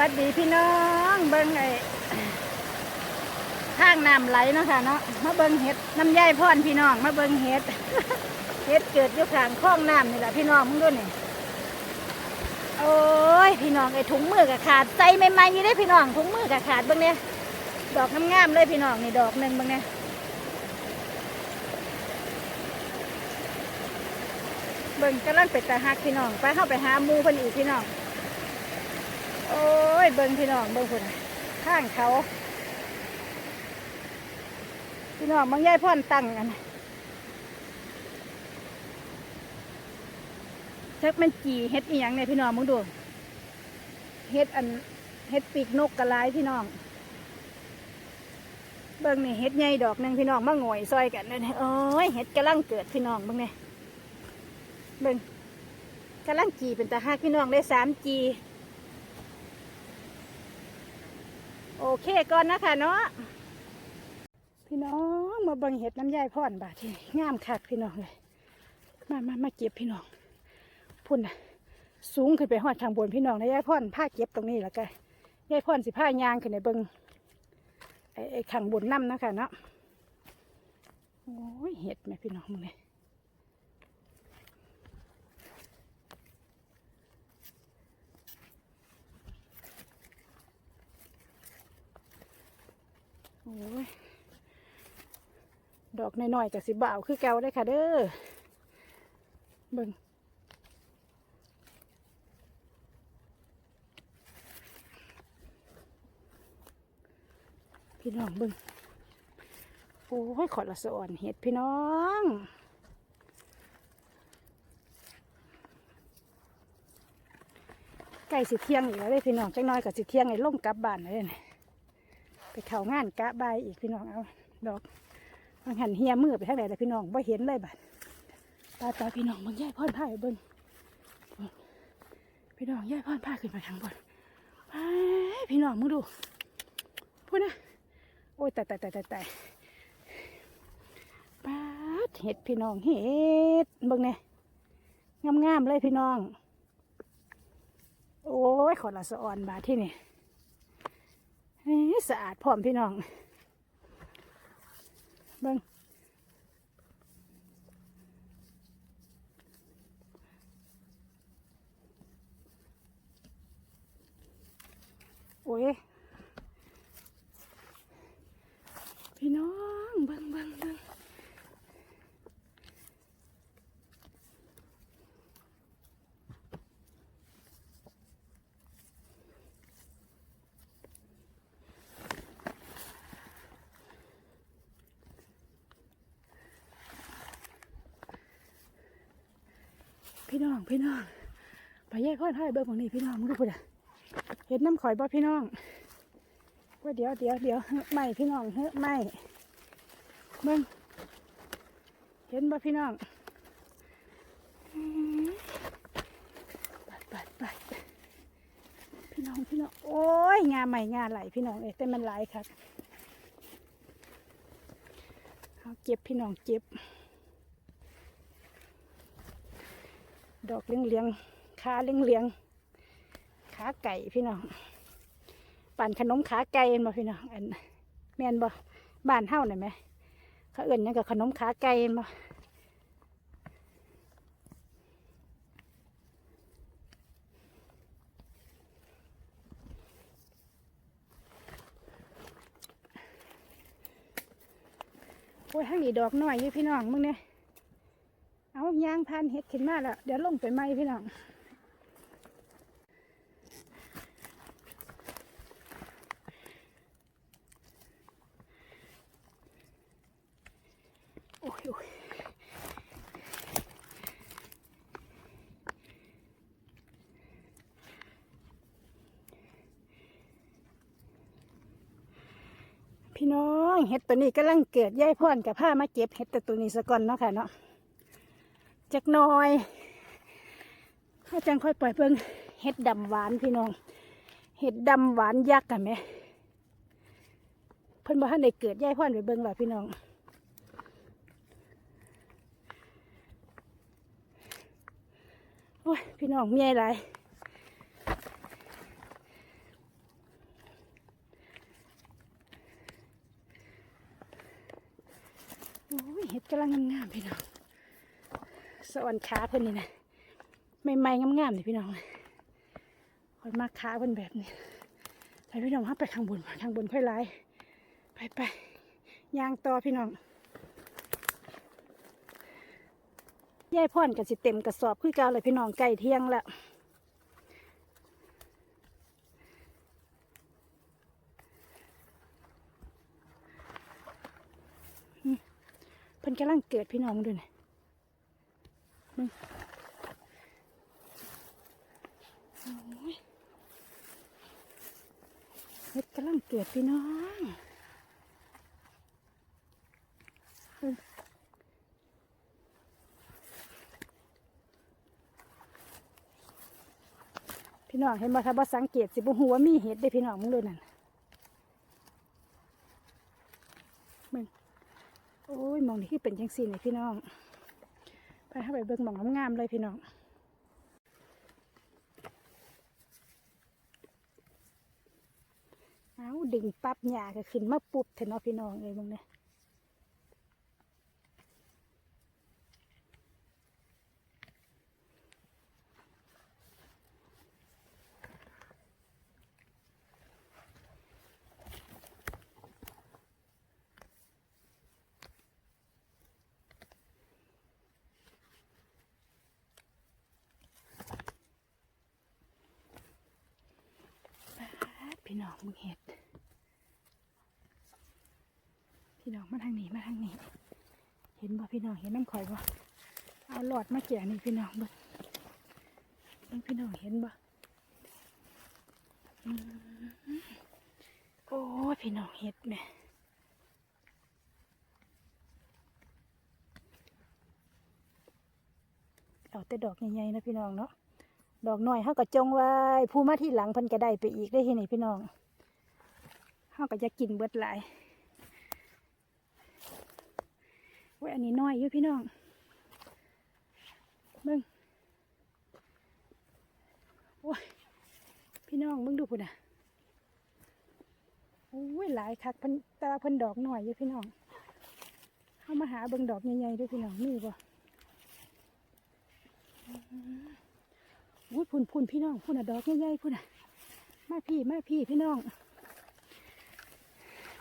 วัสดีพี่น้องเบิ้งไอ้ทางน้ำไหลเนาะค่ะเนาะมาเบิ้งเห็ดน้ำย่ายพ่อนพี่น้องมาเบิ้งเห็ดเห็ดเกิดอยู่ข้างคลองน้ำนี่แหละพี่น้องมึงดูนี่โอ้ยพี่น้องไอ้ถุงมือกับขาดใจใหม่ๆอยู่ได้พี่น้องถุงมือกับขาดเบิ้งเนี่ยดอกงามๆเลยพี่น้องนี่ดอกหนึ่งเบิ้งเนี่ยเบิ้งกำลังเป็ดตาหักพี่น้องไปเข้าไปหาหมูเพิ่นอีกพี่น้อง โอ้ย เบิ่งพี่น้องเบิ่งพุ่นข้างเขา พี่น้องบางยายพ่อนตั้งกันน่ะจักมันจีเฮ็ดอีหยังเนี่ยพี่น้องมึงดู เฮ็ดอันเฮ็ดปีกนกกระลายพี่น้อง เบิ่งนี่เฮ็ดใหญ่ดอกหนึงพี่น้องมาโงอยซอยกันเลยโอ้ยเฮ็ดกำลังเกิดพี่น้องเบิ่งเนี่ยเบิ่งกำลังจีเป็นตาหักพี่น้องได้สามจี โอเคก่อนนะคะเนาะพี่น้องมาบังเห็ดน้ำยายพ่อนบาทที่งามคักพี่น้องเลยมามามาเก็บพี่น้องพุ่นนะสูงขึ้นไปหอดทางบนพี่น้องนะยายพ่อนผ้าเก็บตรงนี้แล้วกันยายพ่อนสิผ้ายางขึ้นในเบิงไอ้ไอ้ข้างบนน้ำนะคะเนาะโอ้ยเห็ดไหมพี่น้องมึงเลย ยดอกน้อยๆกับสิบ่าวคือเก่าได้ค่ะเด้อเบิ่งพี่น้องเบิ่งโอ้ยขอละสอนเห็ดพี่น้องใกล้สิเที่ยงอีกแล้วเด้พี่น้องจังน้อยกับสิเที่ยงไอ้ล่มกลับบ้านเลยนี่ ไปเข่างานกะบายอีกพี่น้องเอาดอกมันหันเฮียมือไปทางไหนแต่พี่น้องบ่เห็นเลยบัดตาตาพี่น้องมึงย่ายพ่อนผ้าไปเบิ่งพี่น้องย่ายพ่อนผ้าขึ้นไปทางบนไปพี่น้องมึงดูพูดนะโอ้ยตายตายตายตายตายปาดเห็ดพี่น้องเห็ดเบิ่งเนี่ยงามๆเลยพี่น้อง โอ้ยขอละสะออนบาทที่นี่ สะอาดพร้อมพี่น้องเบิ้งโอ้ยพี่น้องเบิ่งเบิ่ง พี่น้องพี่น้องไปแยกข้อท้ายเบิ่งฝั่งนี้พี่น้องมึงดูพุ่นอะเห็นน้ำข่อยบ่พี่น้องว่าเดี๋ยวเดี๋ยวเดี๋ยวไม่พี่น้องเฮ้ไม่เบิ่งเห็นบ่พี่น้องปัดปัดปัดพี่น้องพี่น้องโอ้ยงาใหม่งาไหลพี่น้องเอ้แต่มันหลครับเอาเก็บพี่น้องเก็บ ดอกเลี้ยงเลี้ยงขาเลี้ยงเลี้ยงขาไก่พี่น้องปั่นขนมขาไก่เห็นบ่พี่น้องอันแมนบ่บ้านเฮาหน่อยไหมเขาเอื่นยังกับขนมขาไก่เห็นบ่โอ้ยทั้งนี้ดอกน้อยอยู่พี่น้องมึงเนี่ย เอายางพันเห็ดขึ้นมาแล้วเดี๋ยวลงไปไหมพี่น้องโอ้ยโอ้ยพี่น้องเห็ดตัวนี้กำลังเกิดย่ายพ่อนกับผ้ามาเก็บเห็ดแต่ตัวนี้สะก่อนเนาะค่ะเนาะ จักน้อยเขาจังค่อยปล่อยเพิ่งเห็ดดำหวานพี่น้อง เห็ดดำหวานยักษ์กันไหมเพิ่นบอกท่านได้เกิดย่ายพ่อนไปเบิ่งหรอพี่น้องโอ้ยพี่น้องเมียไรโอ้ยเห็ดกำลังงามๆพี่น้อง สวรรค์ขาเพิ่นนี่นะใหม่ๆงามๆนี่พี่น้องคอยมากขาเพิ่นแบบนี้ไปพี่น้องฮับไปข้างบนข้างบนค่อยไล่ไปไปยางต่อพี่น้องยายพ่อนกับสิเต็มกระสอบคือเก่าเลยพี่น้องไก่เที่ยงแล้วเพิ่นกำลังเกิดพี่น้องด้วยนะมึงโอ้ย เฮ็ดกำลังเกิดพี่น้องพี่น้องเห็นบ่ถ้าบ่สังเกตสิบ่ฮู้ว่ามีเห็ดได้พี่น้องมึงดูนั่นมึงโอ้ยมองนี่คือเป็นจังสี่นี่พี่น้อง ไปให้ไปเบิ่งหมองงามๆเลยพี่น้องเอาดึงปั๊บหญ้าก็ขึ้นมาปุ๊บเถอะเนาะพี่น้องเลยมึงเนี่ย พี่น้องมึงเห็ด พี่น้องมาทางนี้มาทางนี้ เห็นบ่พี่น้องเห็นน้ำข่อยบ่เอาหลอดมาแก่นี่พี่น้องบ่งพี่น้องเห็นบ่โอ้พี่น้องเห็ดแม่เอาแต่ดอกใหญ่ๆนะพี่น้องเนาะ ดอกหน้อยเฮาก็จงไว้ผู้มาที่หลังเพิ่นก็ได้ไปอีกได้ที่นี่พี่น้องเฮาก็จะกินเบิดหลายโอ้ยอันนี้น้อยอยู่พี่น้องเบิ่งโอ้ยพี่น้องเบิ่งดูพุ่นน่ะโอ้ยหลายคักเพิ่นแตว่าเพิ่นดอกหน้อยอยู่พี่น้องเฮามาหาเบิ่งดอกใหญ่ๆด้วยพี่น้องมีบ่ อุ้ยพุ่นพุ่นพี่น้องพุ่นอะดอกใหญ่ๆพุ่นอะมาพี่มาพี่พี่น้อง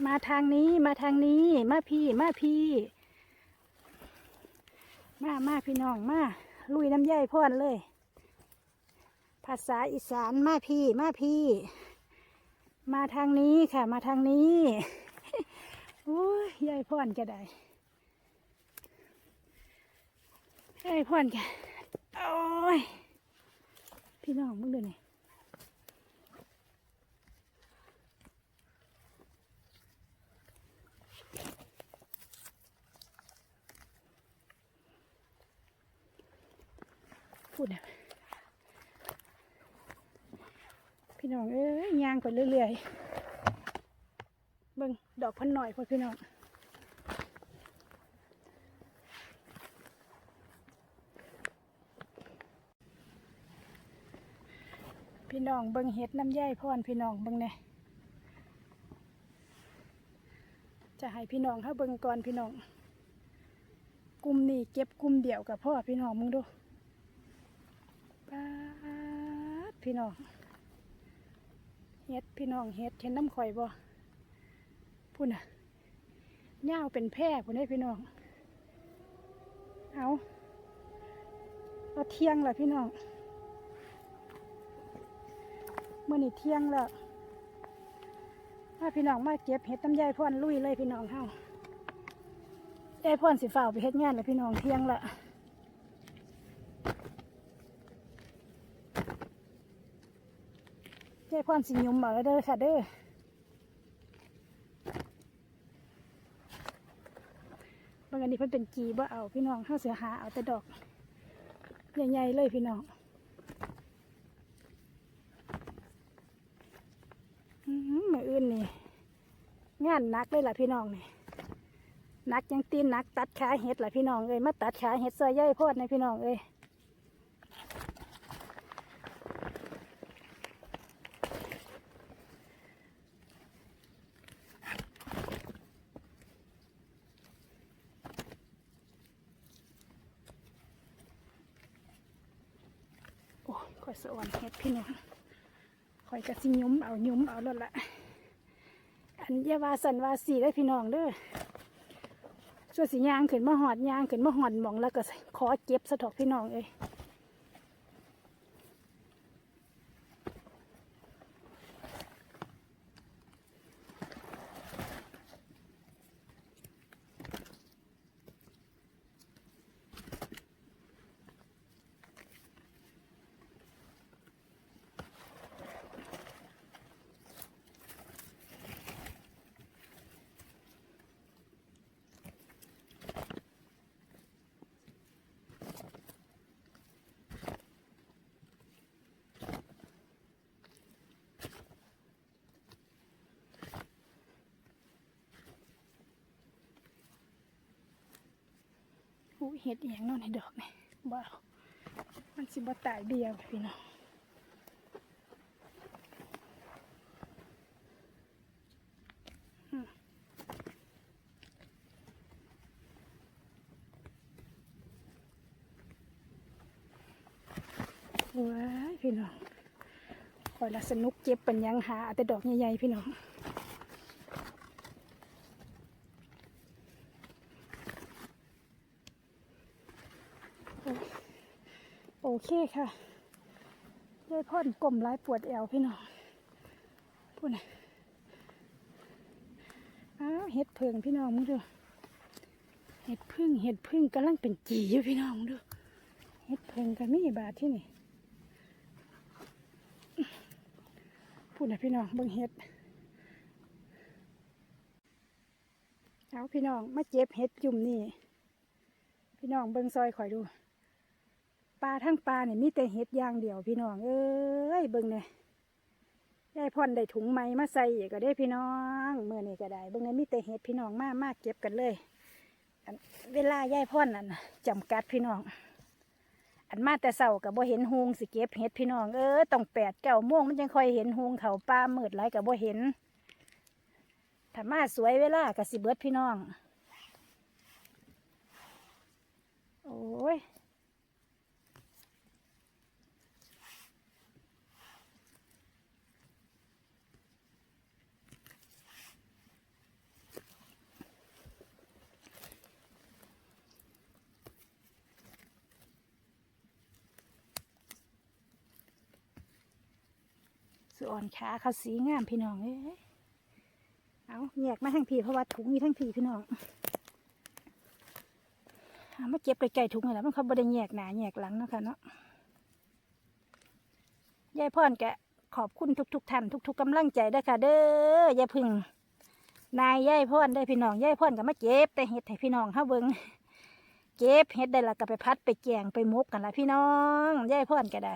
มาทางนี้มาทางนี้มาพี่มาพี่ มามาพี่น้องมาลุยน้ำใยพ่อนเลย ภาษาอีสานมาพี่มาพี่ มาทางนี้ค่ะ มาทางนี้โอ้ยยายพ่อนก็ได้ยายพ่อนก็โอ้ย พี่น้องมึงดูนี่พูดเนี่ยพี่น้องเอ้ยย่างไปเรื่อยๆเบิ่งดอกพันหน่อยพอพี่น้อง น้องเบิ่งเห็ดน้ำย่ายพ่อนพี่น้องเบิ่งเนี่ยจะให้พี่น้องเขาเบิ่งก่อนพี่น้องกลุ่มนี้เก็บกลุ่มเดียวกับพ่อพี่น้องมึงดูป๊าพี่น้องเห็ดพี่น้องเห็ดเห็นน้ำข่อยบ่พูดน่ะเง่าเป็นแพร่พูดให้พี่น้องเอาเอาเที่ยงละพี่น้อง เมื่อนี่เที่ยงแล้วถ้าพี่น้องมาเก็บเห็ดน้ำยายพ่อนลุยเลยพี่น้องเฮายายพ่อนสิฝ่าไปเฮ็ดงานแล้วพี่น้องเที่ยงละยายพ่อนสิยุมเอาเด้อค่ะเด้อเมื่อกี้นี้เพิ่นเป็นกีบ่เอาพี่น้องเฮาเสียหาเอาแต่ดอกใหญ่ๆเลยพี่น้องานนักเลยล่ะพี่น้องนี่นักยังตีนนักตัดขาเห็ดล่ะพี่น้องเอ้ยมาตัดขาเห็ดซอยย่อยพอดนะพี่น้องเอ้ยโอ้ยอยสะอ่อนเห็ดพี่น้องคอยกระซิยุ้มเอายุ้มเอาแล้วแหละ อันยาวาสันวาสีได้พี่น้องเด้อส่วนสียางขึ้นมาหอดยางขึ้นมาหอดหมองแล้วก็ขอเก็บสะทอกพี่น้องเอ้ย อู้เฮ็ดอหย่างนอนในดอกนี่บ่เอามันสิบ่ตายเดียวพี่น้องว้ายพี่น้องคอยละสนุกเจ็บปัญญังหาแต่ดอกใหญ่ๆพี่น้อง โอ เคค่ะยายพ่อนกลมร้ายปวดแอวพี่น้องพูดนะอ้าวเห็ดเพิงพี่น้องมึงดูเห็ดพึ่งเห็ดพึ่งกำลังเป็นจีอยู่พี่น้องมึงดูเห็ดเพิงกันมีบาทที่นี่พูดนะพี่น้องเบิ่งเห็ดเอาพี่น้องมาเจ็บเห็ดจุ่มนี่พี่น้องเบิ่งซอยข่อยดู ปลาทั้งปลาเนี่ยมีแต่เห็ดอย่างเดียวพี่น้อง เอ้ยเบิ่งเนี่ยยายพ่อนได้ถุงไม้มาใส่ก็ได้พี่น้องเมื่อนี่ก็ได้เบิ่งเนี่ยมีแต่เห็ดพี่น้องมากมากเก็บกันเลยเวลายายพ่อนนั่นน่ะจำกัดพี่น้อง อันมาแต่เสากับบ่เห็นฮูงสิเก็บเห็ดพี่น้องเออต้องแปดเก้าโมงมันจังค่อยเห็นฮูงเขาปลามืดไรกับบ่เห็นถ้ามาสวยเวลากับสิเบิดพี่น้อง โอ้ย สุอ่อนขาเขาสีงามพี่น้องเอ้ยเอาแยกมาทั้งพีเพราะว่าถุงมีทั้งพีพี่น้องเอามาเก็บไก่ๆถุงนี่แหละมันเขาบริแยกหนาแยกหลังเนาะค่ะเนาะยายพ่อนแกขอบคุณทุกๆท่านทุกๆกำลังใจเด้ค่ะ เด้อยายพึ่งนายยายพ่อนได้พี่น้องยายพ่อนก็มาเก็บแต่เห็ดให้พี่น้องเฮาเบิ่งเก็บเห็ดได้ละก็ไปพัดไปแกงไปมกกันละพี่น้องยายพ่อนก็ได้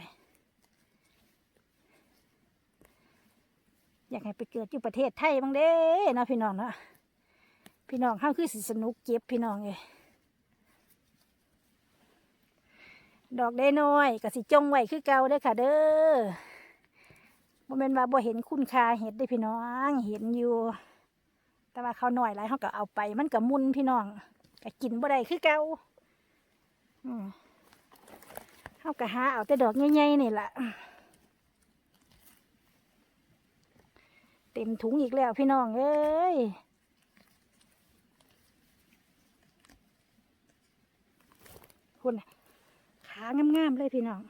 อยากให้ไปเกิดอยู่ประเทศไทยบ้างเด้นาะพี่น้องนะพี่น้องเข้าคือสิสนุกเก็บพี่น้องเลยดอกได้น้อยก็สิจงไว้คือเก่าเด้ค่ะ เด้อบ่แม่นว่าบ่เห็นคุณค่าเห็ดได้พี่น้อง เห็นอยู่ แต่ว่าเขาหน่อยหลายเขาก็เอาไป มันก็มุนพี่น้องก็กินบ่ได้คือเก่าอืมเขาก็หาเอาแต่ดอกใหญ่ๆนี่แหละ เต็มถุงอีกแล้วพี่น้องเอ้ยคุณน่ะขางามๆเลยพี่น้อง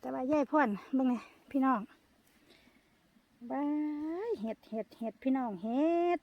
แต่ว่าย่พ่อนบ้างไงพี่น้องบายเห็ดเห็ดเห็ดพี่น้องเห็ด